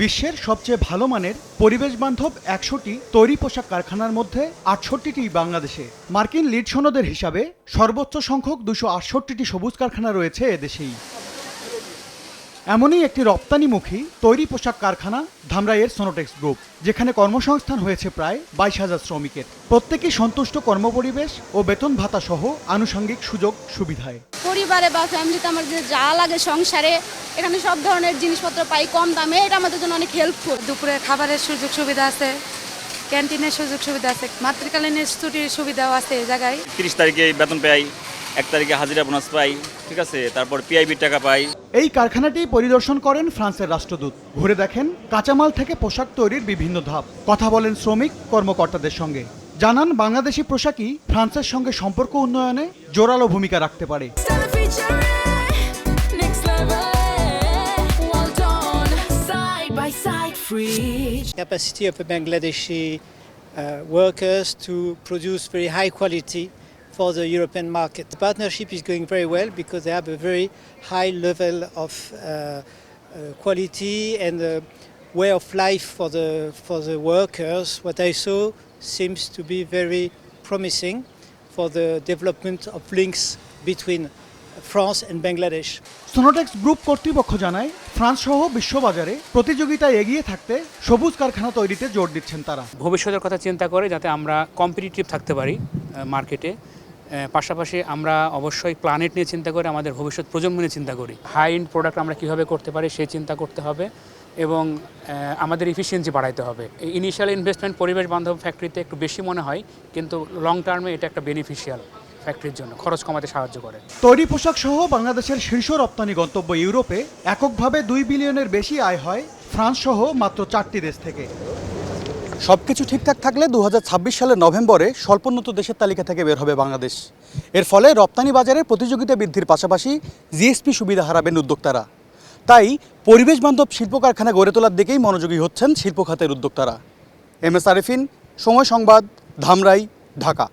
বিশ্বের সবচেয়ে ভালো মানের পরিবেশ বান্ধব একশোটি তৈরি পোশাক কারখানার মধ্যে আটষট্টিটি বাংলাদেশে। মার্কিন লিড সনদের হিসাবে সর্বোচ্চ সংখ্যক দুশো আটষট্টিটি সবুজ কারখানা রয়েছে এদেশেই। এমনই একটি রপ্তানিমুখী তৈরি পোশাক কারখানা ধামরাইয়ের সোনোটেক্স গ্রুপ, যেখানে কর্মসংস্থান হয়েছে প্রায় বাইশ হাজার শ্রমিকের। প্রত্যেকেই সন্তুষ্ট কর্মপরিবেশ ও বেতন ভাতা সহ আনুষঙ্গিক সুযোগ সুবিধায় পরিবারে বা ফ্যামিলিতে আমার যে যা লাগে সংসারে এখানে সব ধরনের জিনিসপত্র পাই কম দামে এটা আমাদের জন্য অনেক হেল্পফুল দুপুরে খাবারের সুযোগ সুবিধা আছে ক্যান্টিনের সুযোগ সুবিধা আছে মাতৃকালীনের ছুটির সুবিধাও আছে এই জায়গায়। তিরিশ তারিখে বেতন পাই এক তারিখে হাজিরা বোনাস পাই ঠিক আছে? তারপর পিআইবির টাকা পাই। এই কারখানাটি পরিদর্শন করেন ফ্রান্সের রাষ্ট্রদূত। ঘুরে দেখেন কাঁচামাল থেকে পোশাক তৈরির বিভিন্ন ধাপ। কথা বলেন শ্রমিক কর্মকর্তাদের সঙ্গে। জানান বাংলাদেশি পোশাকই ফ্রান্সের সঙ্গে সম্পর্ক উন্নয়নে জোরালো ভূমিকা রাখতে পারে। Side, capacity of the Bangladeshi uh, workers to produce very high quality for the European market. The partnership is going very well because they have a very high level of uh, uh, quality and uh, way of life for the for the workers. What I saw seems to be very promising for the development of links between France and Bangladesh. Sonotex group কর্তৃপক্ষ জানায় France সহ বিশ্ববাজারে প্রতিযোগিতায় এগিয়ে থাকতে সবুজ কারখানা তৈরিতে জোর দিচ্ছেন তারা। ভবিষ্যতের কথা চিন্তা করে যাতে আমরা কম্পিটিটিভ থাকতে পারি মার্কেটে পাশাপাশি আমরা অবশ্যই প্ল্যানেট নিয়ে চিন্তা করে আমাদের ভবিষ্যৎ প্রজন্ম নিয়ে চিন্তা করি। হাই এন্ড প্রোডাক্ট আমরা কীভাবে করতে পারি সেই চিন্তা করতে হবে এবং আমাদের ইফিসিয়েন্সি বাড়াইতে হবে। ইনিশিয়াল ইনভেস্টমেন্ট পরিবেশ বান্ধব ফ্যাক্টরিতে একটু বেশি মনে হয় কিন্তু লং টার্মে এটা একটা বেনিফিশিয়াল ফ্যাক্টরির জন্য খরচ কমাতে সাহায্য করে। তৈরি পোশাক সহ বাংলাদেশের শীর্ষ রপ্তানি গন্তব্য ইউরোপে এককভাবে দুই বিলিয়নের বেশি আয় হয় ফ্রান্স সহ মাত্র চারটি দেশ থেকে। সবকিছু ঠিকঠাক থাকলে দু সালের নভেম্বরে স্বল্পোন্নত দেশের তালিকা থেকে বের হবে বাংলাদেশ। এর ফলে রপ্তানি বাজারে প্রতিযোগিতা বৃদ্ধির পাশাপাশি জিএসপি সুবিধা হারাবেন উদ্যোক্তারা। তাই পরিবেশ বান্ধব শিল্প কারখানা গড়ে তোলার দিকেই মনোযোগী হচ্ছেন শিল্প খাতের উদ্যোক্তারা। এম এস আরিফিন সময় সংবাদ ধামরাই ঢাকা।